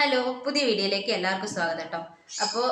Hello പുതിയ വീഡിയോയിലേക്ക് എല്ലാവർക്കും സ്വാഗതം കേട്ടോ. അപ്പോൾ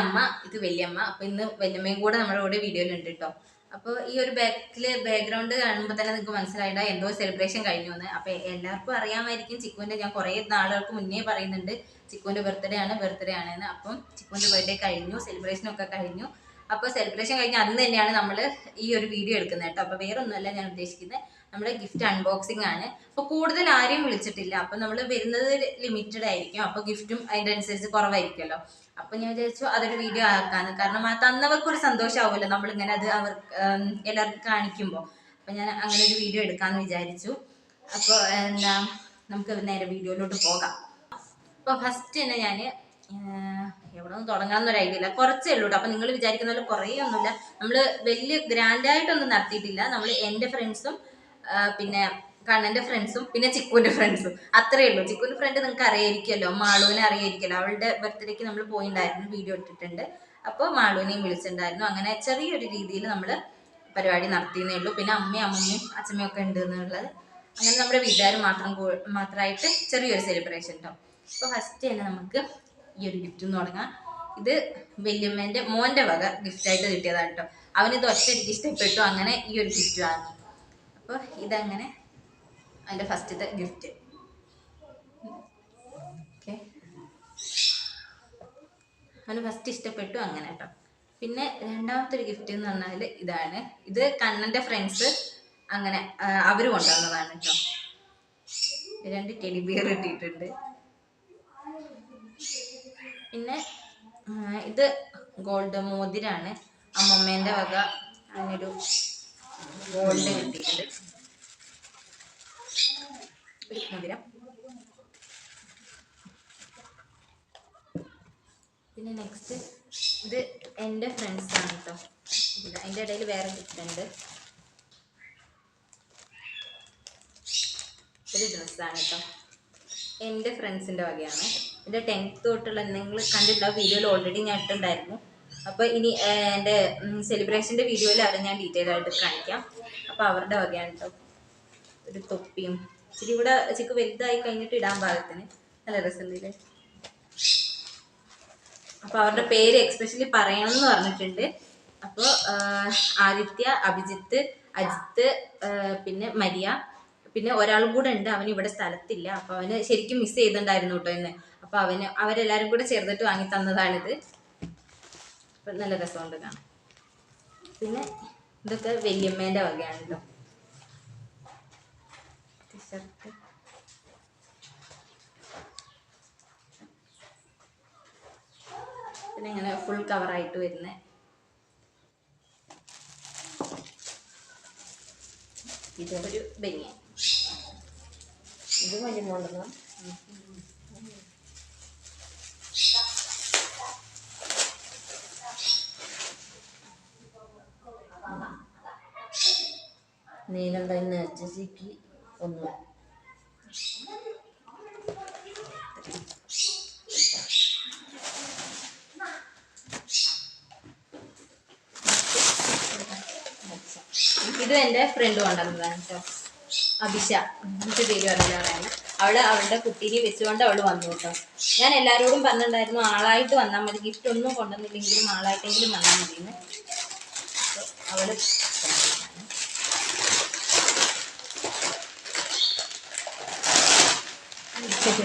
അമ്മ ഇത് വല്യമ്മ അപ്പോൾ ഇന്ന് വല്യമ്മയും കൂടെ നമ്മുടെ കൂടെ വീഡിയോയിലുണ്ട് കേട്ടോ. അപ്പോൾ ഈ ഒരു ബാക്കിൽ ബാക്ക്ഗ്രൗണ്ട് കാണുമ്പോൾ തന്നെ നിങ്ങൾക്ക് മനസ്സിലായിട്ട് എന്തോ സെലിബ്രേഷൻ കഴിഞ്ഞു എന്ന്. അപ്പോൾ എല്ലാവർക്കും അറിയാമായിരിക്കും ചിക്കുവിന്റെ ഞാൻ കുറേ നാളുകൾക്ക് മുന്നേ പറയുന്നുണ്ട് ചിക്കുവിന്റെ ബർത്ത്ഡേ ആണ് ബർത്ത്ഡേ ആണെന്ന് അപ്പം ചിക്കുവിന്റെ ബർത്ത്ഡേ കഴിഞ്ഞു സെലിബ്രേഷൻ ഒക്കെ കഴിഞ്ഞു. അപ്പോൾ സെലിബ്രേഷൻ കഴിഞ്ഞ് അന്ന് തന്നെയാണ് നമ്മൾ ഈ ഒരു വീഡിയോ എടുക്കുന്നത് കേട്ടോ. അപ്പോൾ വേറൊന്നുമല്ല ഞാൻ ഉദ്ദേശിക്കുന്നത്. നമ്മുടെ ഗിഫ്റ്റ് അൺബോക്സിംഗ് ആണ്. അപ്പോൾ കൂടുതൽ ആരെയും വിളിച്ചിട്ടില്ല. അപ്പോൾ നമ്മൾ വരുന്നത് ലിമിറ്റഡ് ആയിരിക്കും. അപ്പോൾ ഗിഫ്റ്റും അതിന്റെ അനുസരിച്ച് കുറവായിരിക്കുമല്ലോ. അപ്പോൾ ഞാൻ വിചാരിച്ചു അതൊരു വീഡിയോ ആക്കാന്ന്. കാരണം ആ തന്നവർക്ക് ഒരു സന്തോഷമാവുമല്ലോ നമ്മളിങ്ങനെ അത് അവർ എല്ലാവർക്കും കാണിക്കുമ്പോൾ അപ്പോൾ ഞാൻ അങ്ങനെ ഒരു വീഡിയോ എടുക്കാമെന്ന് വിചാരിച്ചു. അപ്പോൾ എന്താ നമുക്ക് നേരെ വീഡിയോയിലോട്ട് പോകാം. അപ്പോൾ ഫസ്റ്റ് തന്നെ ഞാൻ എവിടെ നിന്ന് തുടങ്ങാമെന്നൊരു ഐഡിയ ഇല്ല. കുറച്ചേ ഉള്ളൂ അപ്പം നിങ്ങൾ വിചാരിക്കുന്ന പോലെ കുറേ ഒന്നുമില്ല. നമ്മൾ വലിയ ഗ്രാൻഡായിട്ടൊന്നും നടത്തിയിട്ടില്ല. നമ്മൾ എന്റെ ഫ്രണ്ട്സും പിന്നെ കണ്ണന്റെ ഫ്രണ്ട്സും പിന്നെ ചിക്കുവിന്റെ ഫ്രണ്ട്സും അത്രേ ഉള്ളൂ. ചിക്കുവിന്റെ ഫ്രണ്ട് നിങ്ങൾക്ക് അറിയായിരിക്കുമല്ലോ മാളുവിനെ അറിയായിരിക്കുമല്ലോ അവളുടെ ബർത്ത്ഡേക്ക് നമ്മൾ പോയിണ്ടായിരുന്നു വീഡിയോ ഇട്ടിട്ടുണ്ട്. അപ്പോൾ മാളുവിനെയും വിളിച്ചിട്ടുണ്ടായിരുന്നു അങ്ങനെ ചെറിയൊരു രീതിയിൽ നമ്മൾ പരിപാടി നടത്തിയെന്നേ ഉള്ളൂ. പിന്നെ അമ്മയും അമ്മയും അച്ഛമ്മയും ഒക്കെ ഉണ്ട് എന്നുള്ളത് അങ്ങനെ നമ്മുടെ വീട്ടുകാർ മാത്രം മാത്രമായിട്ട് ചെറിയൊരു സെലിബ്രേഷൻ ഉണ്ടാവും അപ്പോൾ ഫസ്റ്റ് തന്നെ നമുക്ക് ഈ ഒരു ഗിഫ്റ്റ് തുടങ്ങാം. ഇത് വല്യമ്മേന്റെ മോന്റെ വക ഗിഫ്റ്റായിട്ട് കിട്ടിയതാണ് കേട്ടോ അവനിത് ഒറ്റയടിക്ക് ഇഷ്ടപ്പെട്ടു. അങ്ങനെ ഈ ഒരു ഗിഫ്റ്റ് വാങ്ങി. അപ്പോൾ ഇതങ്ങനെ അതിന്റെ ഫസ്റ്റത്തെ ഗിഫ്റ്റ്. ഓക്കെ. അവന് ഫസ്റ്റ് ഇഷ്ടപ്പെട്ടു അങ്ങനെ കേട്ടോ പിന്നെ രണ്ടാമത്തെ ഒരു ഗിഫ്റ്റ് എന്ന് പറഞ്ഞാൽ ഇതാണ്. ഇത് കണ്ണന്റെ ഫ്രണ്ട്സ് അങ്ങനെ അവർ കൊണ്ടുവന്നതാണ് കേട്ടോ രണ്ട് ടെഡി ബിയർ കിട്ടിയിട്ടുണ്ട് പിന്നെ ഇത് ഗോൾഡ് മോതിരാണ് അമ്മമ്മേന്റെ വക അങ്ങനൊരു കിട്ടിയിട്ടുണ്ട്. ഒരു പിന്നെ നെക്സ്റ്റ് ഇത് എന്റെ ഫ്രണ്ട്സാണ് കേട്ടോ അതിന്റെ ഇടയിൽ വേറെ ഉണ്ട്. ഒരു ഡ്രസ്സാണ് കേട്ടോ എന്റെ ഫ്രണ്ട്സിന്റെ വകയാണ്. എന്റെ ടെൻത്ത് തൊട്ടുള്ള നിങ്ങൾ കണ്ടിട്ടുള്ള വീഡിയോയിൽ ഓൾറെഡി ഞാൻ ഇട്ടുണ്ടായിരുന്നു അപ്പോൾ ഇനി എന്റെ എന്റെ സെലിബ്രേഷന്റെ വീഡിയോയിൽ അത് ഞാൻ ഡീറ്റെയിൽ ആയിട്ട് കാണിക്കാം. അപ്പോൾ അവരുടെ വകയാണ് കേട്ടോ ഒരു തൊപ്പിയും. ഇച്ചിരി കൂടെ ചിക്ക് വലുതായി കഴിഞ്ഞിട്ട് ഇടാൻ പാകത്തിന്. നല്ല രസമുണ്ടല്ലേ? അപ്പോൾ അവരുടെ പേര് എക്സ്പെഷ്യലി പറയണം എന്ന് പറഞ്ഞിട്ടുണ്ട് അപ്പോൾ ആദിത്യ അഭിജിത്ത് അജിത്ത് പിന്നെ മരിയ. പിന്നെ ഒരാൾ കൂടെ ഉണ്ട് അവന് ഇവിടെ സ്ഥലത്തില്ല. അപ്പോൾ അവന് ശരിക്കും മിസ് ചെയ്തിട്ടുണ്ടായിരുന്നു കേട്ടോ ഇന്ന്. അപ്പോൾ അവന് അവരെല്ലാവരും കൂടെ ചേർന്നിട്ട് വാങ്ങി തന്നതാണിത്. അപ്പം നല്ല രസമുണ്ട് കാണാൻ. പിന്നെ ഇതൊക്കെ വല്യമ്മേന്റെ വകയാണ് കേട്ടോ ടീഷർട്ട് പിന്നെ ഇങ്ങനെ ഫുൾ കവറായിട്ട് വരുന്ന. ഇതൊരു ബനിയൻ. ഇത് വലിയ നേർച്ച സിക്കി ഒന്ന്. ഇത് എന്റെ ഫ്രണ്ട് കൊണ്ടുവന്നതാണ് കേട്ടോ. അഭിഷ. എന്നിട്ട് പേര് പറയാൻ അവൾ. അവളുടെ കുട്ടീനെ വെച്ചുകൊണ്ട് അവൾ വന്നു കേട്ടോ. ഞാൻ എല്ലാവരോടും പറഞ്ഞിട്ടുണ്ടായിരുന്നു ആളായിട്ട് വന്നാൽ മതി. ഗിഫ്റ്റ് ഒന്നും കൊണ്ടുവന്നില്ലെങ്കിലും ആളായിട്ടെങ്കിലും വന്നാൽ മതി അവൾ 谢谢。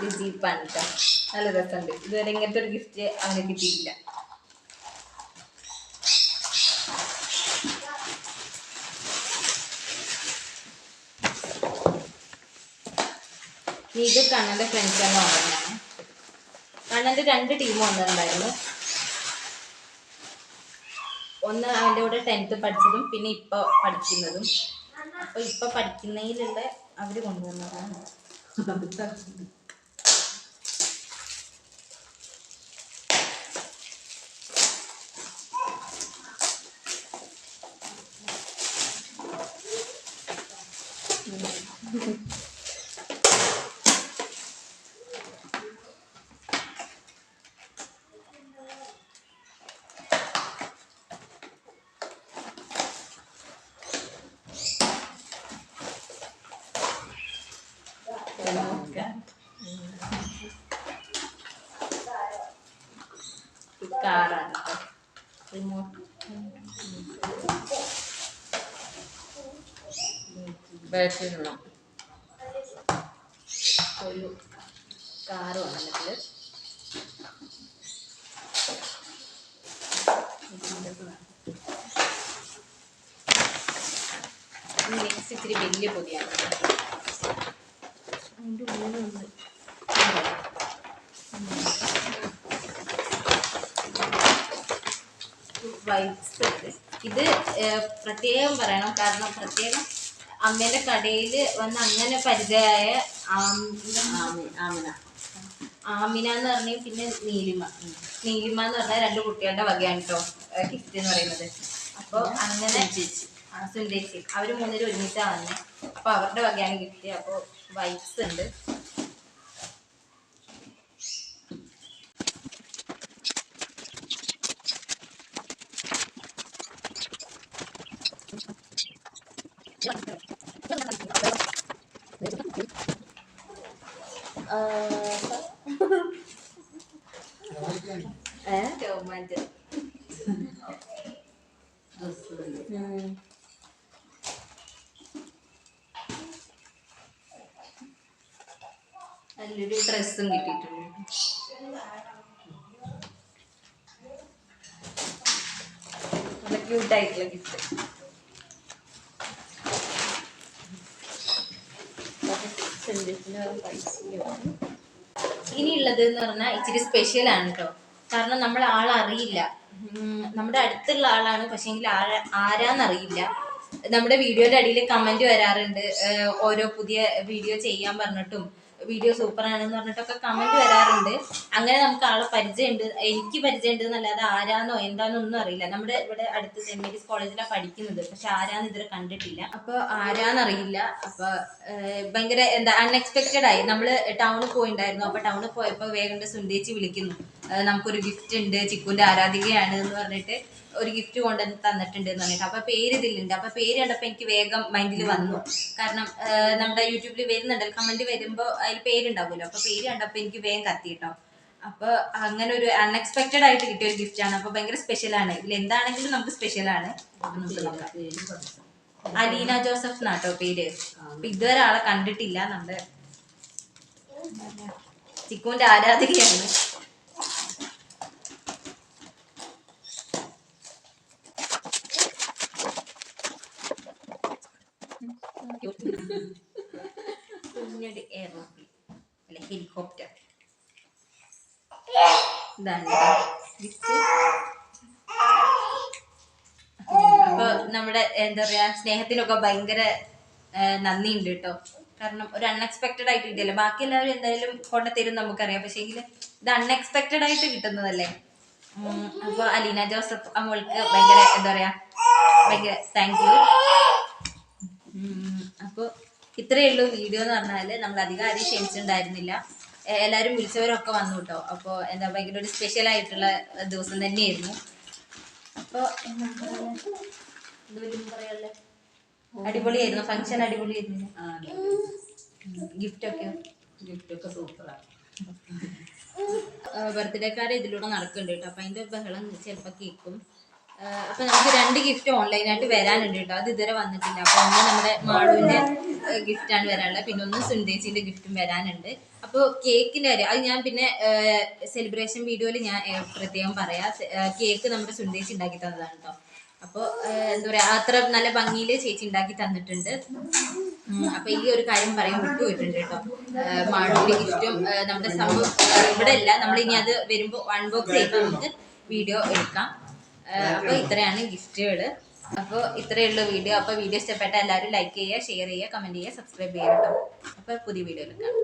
ഒരു ജീപ്പാണ് കേട്ടോ നല്ല രസമുണ്ട് ഇതുവരെ ഇങ്ങനത്തെ ഒരു ഗിഫ്റ്റ് അവന് കിട്ടിയിട്ടില്ല. ഇത് കണ്ണന്റെ ഫ്രണ്ട്സ് തന്നെ കൊണ്ടുവന്നാണ് കണ്ണന്റെ രണ്ട് ടീം വന്നിട്ടുണ്ടായിരുന്നു ഒന്ന് അവന്റെ കൂടെ ടെൻത്ത് പഠിച്ചതും പിന്നെ ഇപ്പോൾ പഠിക്കുന്നതും. അപ്പോൾ ഇപ്പോൾ പഠിക്കുന്നതിലുള്ള അവർ കൊണ്ടുവന്നതാണ്. Tukaran. Remote. Batin. ഒരു കാറും വന്നിട്ട് മിക്സ് ഇച്ചിരി വലിയ പൊതിയാണ് അതിന്റെ ഉള്ളിലുണ്ട് വൈറ്റ്സ് ഉണ്ട് ഇത്. പ്രത്യേകം പറയണം. കാരണം പ്രത്യേകം അമ്മേന്റെ കടയിൽ വന്ന് അങ്ങനെ പരിചയമായ ആമിന. ആമിന. എന്ന് പറഞ്ഞ പിന്നെ നീലിമ. നീലിമ എന്ന് പറഞ്ഞാൽ രണ്ട് കുട്ടികളുടെ വകയാണ് കേട്ടോ കിഫ്റ്റ് എന്ന് പറയുന്നത്. അപ്പോൾ അങ്ങനെ ചേച്ചി. സുന്ദേച്ചി അവർ മൂന്നുപേരും ഒരുമിച്ചാണ് വന്നത് അപ്പൊ അവരുടെ വകയാണ് ഗിഫ്റ്റ് അപ്പോൾ വൈഫ്സ് ഉണ്ട്. Thank ഉം. നല്ലൊരു ഡ്രസ്സും കിട്ടിയിട്ടുണ്ട്. നല്ല ക്യൂട്ടായിട്ടുള്ള ഗിഫ്റ്റ് ഇനിയുള്ളത് എന്ന് പറഞ്ഞാൽ ഇച്ചിരി സ്പെഷ്യൽ ആണ് കേട്ടോ കാരണം നമ്മൾ ആളറിയില്ല നമ്മുടെ അടുത്തുള്ള ആളാണ്. പക്ഷേങ്കിൽ ആരാ ആരാന്നറിയില്ല നമ്മുടെ വീഡിയോയുടെ അടിയിൽ കമന്റ് വരാറുണ്ട്. ഓരോ പുതിയ വീഡിയോ ചെയ്യാൻ പറഞ്ഞിട്ടും. വീഡിയോ സൂപ്പർ ആണെന്ന് പറഞ്ഞിട്ടൊക്കെ കമന്റ് വരാറുണ്ട്. അങ്ങനെ നമുക്ക് ആളെ പരിചയമുണ്ട്. എനിക്ക് പരിചയമുണ്ട് എന്നല്ലാതെ ആരാന്നോ എന്താണോ ഒന്നും അറിയില്ല. നമ്മുടെ ഇവിടെ അടുത്ത് സെന്റ് മേരീസ് കോളേജിലാണ് പഠിക്കുന്നത്. പക്ഷെ ആരാന്ന് ഇതുവരെ കണ്ടിട്ടില്ല. അപ്പൊ ആരാന്നറിയില്ല. അപ്പൊ ഏഹ്, ഭയങ്കര എന്താ അൺഎക്സ്പെക്റ്റഡ് ആയി. നമ്മൾ ടൗണിൽ പോയിണ്ടായിരുന്നു. അപ്പൊ ടൗണിൽ പോയപ്പോ വേഗം സുന്ദേച്ചി വിളിക്കുന്നു. നമുക്കൊരു ഗിഫ്റ്റ് ഉണ്ട് ചിക്കുന്റെ ആരാധികയാണ് എന്ന് പറഞ്ഞിട്ട് ഒരു ഗിഫ്റ്റ് കൊണ്ടുവന്ന് തന്നിട്ടുണ്ട് എന്ന് പറഞ്ഞിട്ട്. അപ്പൊ പേര് ഇതിലുണ്ട്. അപ്പൊ പേര് കണ്ടപ്പോ എനിക്ക് വേഗം മൈൻഡിൽ വന്നു. കാരണം നമ്മുടെ യൂട്യൂബിൽ വരുന്നുണ്ടല്ലോ കമന്റ് വരുമ്പോ അതിൽ പേരുണ്ടാവുമല്ലോ. അപ്പൊ പേര് കണ്ടപ്പോ എനിക്ക് വേഗം കത്തിട്ടോ. അപ്പൊ അങ്ങനെ ഒരു അൺഎക്സ്പെക്റ്റഡ് ആയിട്ട് കിട്ടിയ ഒരു ഗിഫ്റ്റ് ആണ്. അപ്പൊ ഭയങ്കര സ്പെഷ്യൽ ആണ്. ഇതിൽ എന്താണെങ്കിലും നമുക്ക് സ്പെഷ്യൽ ആണ്. അലീന ജോസഫ് നാട്ടോ പേര്. ഇതുവരെ ആളെ കണ്ടിട്ടില്ല. നമ്മുടെ ചിക്കുന്റെ ആരാധികയാണ്. കുഞ്ഞൊരു എയർപ്ലെയിൻ അല്ലെ ഹെലികോപ്റ്റർ ഇതാണ് ഗിഫ്റ്റ് അപ്പൊ നമ്മുടെ എന്താ പറയാ സ്നേഹത്തിനൊക്കെ ഭയങ്കര നന്ദി ഉണ്ട് കേട്ടോ. കാരണം ഒരു അൺഎക്സ്പെക്ടഡ് ആയിട്ട് കിട്ടിയല്ലേ? ബാക്കി എല്ലാവരും എന്തായാലും കൊണ്ടുതരും നമുക്കറിയാം. പക്ഷേ ഇത് അൺഎക്സ്പെക്ടഡ് ആയിട്ട് കിട്ടുന്നതല്ലേ? അപ്പൊ അലീന ജോസഫ് അമ്മൾക്ക് ഭയങ്കര എന്താ പറയാ ഭയങ്കര താങ്ക് യു അപ്പോൾ ഇത്രയേ ഉള്ളൂ വീഡിയോ എന്ന് പറഞ്ഞാൽ നമ്മൾ അധികം ആരും ക്ഷണിച്ചിട്ടുണ്ടായിരുന്നില്ല. എല്ലാവരും വിളിച്ചവരൊക്കെ വന്നു കേട്ടോ. അപ്പോൾ എന്താ ഭയങ്കര ഒരു സ്പെഷ്യൽ ആയിട്ടുള്ള ദിവസം തന്നെയായിരുന്നു. അപ്പോൾ അടിപൊളിയായിരുന്നു. ഫംഗ്ഷൻ അടിപൊളിയായിരുന്നു. ഗിഫ്റ്റ് ഒക്കെ. ഗിഫ്റ്റൊക്കെ സൂപ്പറാണ് ബർത്ത്ഡേക്കാരെ ഇതിലൂടെ നടക്കുന്നുണ്ട് കേട്ടോ. അപ്പം അതിന്റെ ബഹളം ചിലപ്പോൾ കേൾക്കും അപ്പം നമുക്ക് രണ്ട് ഗിഫ്റ്റ് ഓൺലൈനായിട്ട് വരാനുണ്ട് കേട്ടോ. അത് ഇതുവരെ വന്നിട്ടില്ല. അപ്പൊ ഒന്ന് നമ്മുടെ മാളുവിന്റെ ആണ് വരാനുള്ളത്. പിന്നെ ഒന്ന് സുന്ദേശിന്റെ ഗിഫ്റ്റും വരാനുണ്ട്. അപ്പോൾ കേക്കിന്റെ കാര്യം അത് ഞാൻ പിന്നെ സെലിബ്രേഷൻ വീഡിയോയിൽ ഞാൻ പ്രത്യേകം പറയാം. കേക്ക് നമ്മുടെ സുന്ദേശി ഉണ്ടാക്കി തന്നതാണ് കേട്ടോ അപ്പോൾ എന്താ പറയാ അത്ര നല്ല ഭംഗിയിൽ ചേച്ചി ഉണ്ടാക്കി തന്നിട്ടുണ്ട്. അപ്പൊ ഈ ഒരു കാര്യം പറയാൻ വിട്ടുപോയിട്ടുണ്ട് കേട്ടോ. മാളൂരി ഗിഫ്റ്റും നമ്മുടെ സംഭവം ഇവിടെ അല്ല. നമ്മൾ ഇനി അത് വരുമ്പോൾ അൺബോക്സ് ചെയ്യുമ്പോൾ നമുക്ക് വീഡിയോ എടുക്കാം. ഏഹ്, അപ്പൊ ഇത്രയാണ് ഗിഫ്റ്റുകൾ അപ്പോൾ ഇത്രയേ ഉള്ളൂ വീഡിയോ. അപ്പോൾ വീഡിയോ ഇഷ്ടപ്പെട്ട എല്ലാവരും ലൈക്ക് ചെയ്യുക ഷെയർ ചെയ്യുക കമന്റ് ചെയ്യുക സബ്സ്ക്രൈബ് ചെയ്യുക കേട്ടോ. അപ്പോൾ പുതിയ വീഡിയോയിൽ കാണാം.